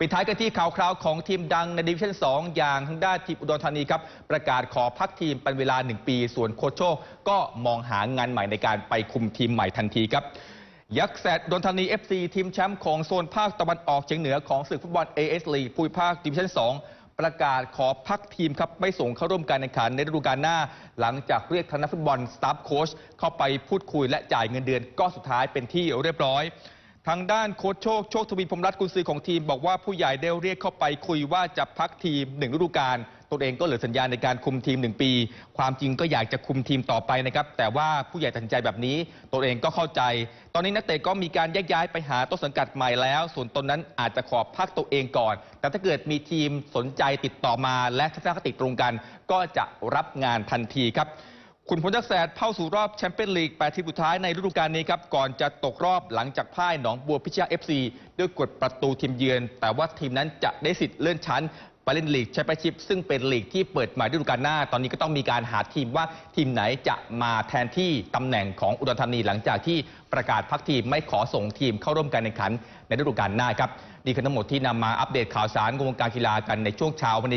ปิดท้ายกันที่ข่าวคราวของทีมดังในดิวิชั่น 2 อย่างทางด้านทีมอุดรธานีครับ ประกาศขอพักทีมเป็นเวลา 1 ปี ส่วนโคชโชก็มองหางานใหม่ในการไปคุมทีมใหม่ทันทีครับ ยักษ์แสดอุดรธานี FC ทีมแชมป์ของโซนภาคตะวันออกเฉียงเหนือของศึกฟุตบอล AS League ภูมิภาคดิวิชั่น 2ประกาศขอพักทีมครับ ไม่ส่งเข้าร่วมการแข่งขันในฤดูกาลหน้า หลังจากเรียกทางนักฟุตบอลสตาฟโค้ชเข้าไปพูดคุยและจ่ายเงินเดือนก็สุดท้ายเป็นที่เรียบร้อย ทางด้านโค้ชโชค โชคทวีพรมรัตน์กุนซือของทีม บอกว่าผู้ใหญ่ได้เรียกเข้าไปคุยว่าจะพักทีมหนึ่งฤดูกาลตัวเองก็เหลือสัญญาในการคุมทีมหนึ่งปี ความจริงก็อยากจะคุมทีมต่อไปนะครับ แต่ว่าผู้ใหญ่ตัดสินใจแบบนี้ตัวเองก็เข้าใจ ตอนนี้นักเตะก็มีการแยกย้ายไปหาต้นสังกัดใหม่แล้ว ส่วนตนนั้นอาจจะขอพักตัวเองก่อน แต่ถ้าเกิดมีทีมสนใจติดต่อมา และทัศนคติตรงกัน ก็จะรับงานทันทีครับ คุณพลจักแสดเข้าสู่รอบแชมเปี้ยนลีก 8 ทีมสุดท้ายในฤดูกาลนี้ครับ ก่อนจะตกรอบหลังจากพ่ายหนองบัวพิชยาเอฟซีด้วยกดประตูทีมเยือน แต่ว่าทีมนั้นจะได้สิทธิ์เลื่อนชั้นไปเล่นลีกแชมเปี้ยนชิพซึ่งเป็นลีกที่เปิดใหม่ฤดูกาลหน้า ตอนนี้ก็ต้องมีการหาทีมว่าทีมไหนจะมาแทนที่ตำแหน่งของอุดรธานีหลังจากที่ประกาศพักทีมไม่ขอส่งทีมเข้าร่วมการแข่งขันในฤดูกาลหน้าครับนี่คือทั้งหมดที่นำมาอัปเดตข่าวสารวงการกีฬากันในช่วงเช้าวันนี้